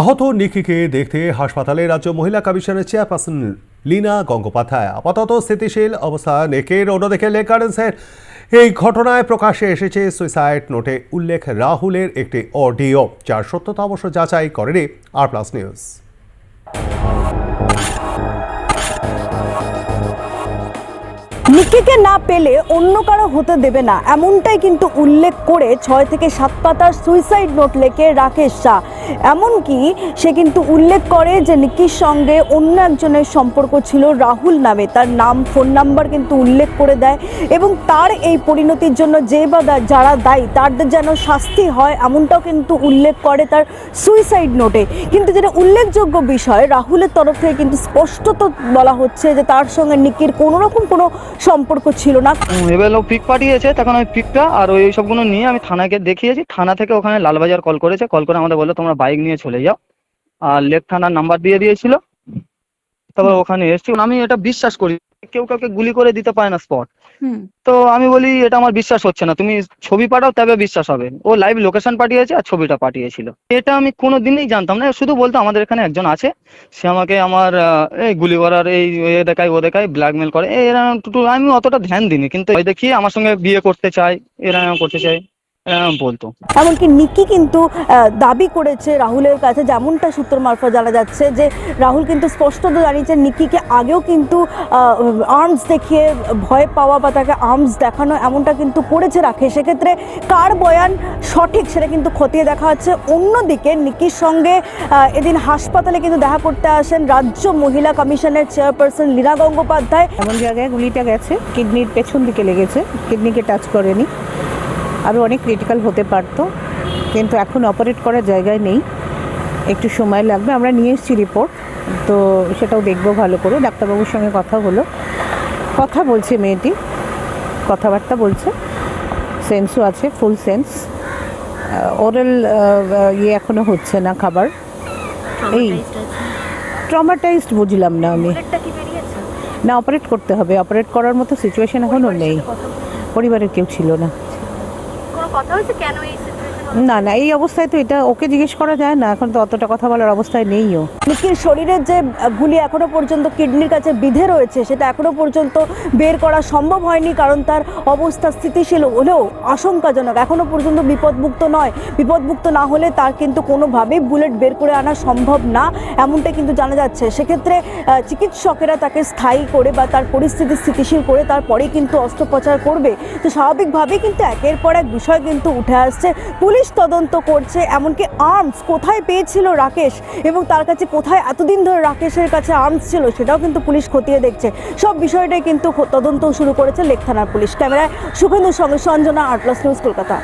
আহত নিকিকে দেখতে হাসপাতালে রাজ্য মহিলা কমিশনের চেয়ারপারসন লীনা গঙ্গোপাধ্যায়। আপাতত স্থিতিশীল অবস্থা নেকের অন্যদিকে লেকারেন্সের এই ঘটনায় প্রকাশে এসেছে সুইসাইড নোটে উল্লেখ রাহুলের একটি অডিও, যার সত্যতা অবশ্য যাচাই করেনি আর প্লাস নিউজ। নিকিকে না পেলে অন্য কারও হতে দেবে না, এমনটাই কিন্তু উল্লেখ করে ছয় থেকে সাত পাতার সুইসাইড নোট লেখে রাকেশ শাহ এমনকি সে কিন্তু উল্লেখ করে যে নিকির সঙ্গে অন্য একজনের সম্পর্ক ছিল রাহুল নামে। তার নাম, ফোন নাম্বার কিন্তু উল্লেখ করে দেয় এবং তার এই পরিণতির জন্য যে বা যারা দায়ী তাদের যেন শাস্তি হয় এমনটাও কিন্তু উল্লেখ করে তার সুইসাইড নোটে কিন্তু যেটা উল্লেখযোগ্য বিষয়, রাহুলের তরফ থেকে কিন্তু স্পষ্টত বলা হচ্ছে যে তার সঙ্গে নিকির কোনো রকম কোনো সম্পর্ক ছিল না। এবার পিক পাঠিয়েছে, তখন ওই পিকটা আর ওই সবগুলো নিয়ে আমি থানাকে দেখিয়েছি। থানা থেকে ওখানে লালবাজার কল করেছে। কল করে আমাদের বলল, তোমরা বাইক নিয়ে চলে যাও। আর লেফট থানার নাম্বার দিয়ে দিয়েছিল। তারপর ওখানে এসছি। আমি এটা বিশ্বাস করি কেউ কাউকে গুলি করে দিতে পারে না স্পট তো আমি বলি এটা আমার বিশ্বাস হচ্ছে না। তুমি ছবি পাঠাও তবে বিশ্বাস হবে। ও লাইভ লোকেশন পাঠিয়েছে আর ছবিটা পাঠিয়েছিল। এটা আমি কোনো দিনই জানতাম না। শুধু বলতো আমাদের এখানে একজন আছে। সে আমাকে আমার এই গুলি করার এই এ দেখায় ও দেখায় ব্ল্যাকমেল করে। এই এরকম আমি অতটা ধ্যান দিইনি। কিন্তু ওই দেখি আমার সঙ্গে বিয়ে করতে চাই এরকম করতে চাই বলতো। এমনকি নিকি কিন্তু আহ, দাবি করেছে রাহুলের কাছে যেমনটা সূত্র মারফত জানা যাচ্ছে যে রাহুল কিন্তু স্পষ্টত জানিয়েছে নিকিকে আগেও কিন্তু আর্মস দেখিয়ে ভয় পাওয়া বা তাকে আর্মস দেখানো এমনটা কিন্তু করেছে রাখে সেক্ষেত্রে কার বয়ান সঠিক সেটা কিন্তু খতিয়ে দেখা হচ্ছে। অন্যদিকে নিকির সঙ্গে আহ, এদিন হাসপাতালে কিন্তু দেখা করতে আসেন রাজ্য মহিলা কমিশনের চেয়ারপারসন লীনা গঙ্গোপাধ্যায়। এমন জায়গায় গুলিটা গেছে কিডনির পেছন দিকে লেগেছে কিডনিকে টাচ করেনি। আরও অনেক ক্রিটিক্যাল হতে পারতো কিন্তু এখন অপারেট করার জায়গায় নেই। একটু সময় লাগবে আমরা নিয়ে এসেছি রিপোর্ট তো সেটাও দেখব ভালো করে। ডাক্তারবাবুর সঙ্গে কথা হলো। কথা বলছে মেয়েটি কথাবার্তা বলছে। সেন্সও আছে ফুল সেন্স ওরাল ইয়ে এখনও হচ্ছে না খাবার। এই ট্রমাটাইজড বুঝলাম না আমি। না অপারেট করতে হবে। অপারেট করার মতো সিচুয়েশন এখনও নেই। পরিবারের কেউ ছিল না। কথা হয়েছে কেন এই না না, এই অবস্থায় তো এটা ওকে জিজ্ঞেস করা যায় না, এখন তো অতটা কথা বলার অবস্থায় নেই ও নিকির শরীরের যে গুলি এখনও পর্যন্ত কিডনির কাছে বিধে রয়েছে, সেটা এখনও পর্যন্ত বের করা সম্ভব হয়নি, কারণ তার অবস্থা স্থিতিশীল হলেও আশঙ্কাজনক। এখনও পর্যন্ত বিপদমুক্ত নয়। বিপদমুক্ত না হলে তার কিন্তু কোনোভাবেই বুলেট বের করে আনা সম্ভব না, এমনটা কিন্তু জানা যাচ্ছে। সেক্ষেত্রে চিকিৎসকেরা তাকে স্থায়ী করে বা তার পরিস্থিতি স্থিতিশীল করে তারপরেই কিন্তু অস্ত্রোপচার করবে। তো স্বাভাবিকভাবেই কিন্তু একের পর এক বিষয় কিন্তু উঠে আসছে। পুলিশ তদন্ত করছে, এমনকি আর্মস কোথায় পেয়েছিল রাকেশ এবং তার কাছে কোথায় এতদিন ধরে রাকেশের কাছে আর্মস ছিল সেটাও কিন্তু পুলিশ খতিয়ে দেখছে। সব বিষয়টাই কিন্তু তদন্ত শুরু করেছে লেক থানার পুলিশ। ক্যামেরায় সুখেন্দুর সঙ্গে সঞ্জনা, আটলাস নিউজ কলকাতা।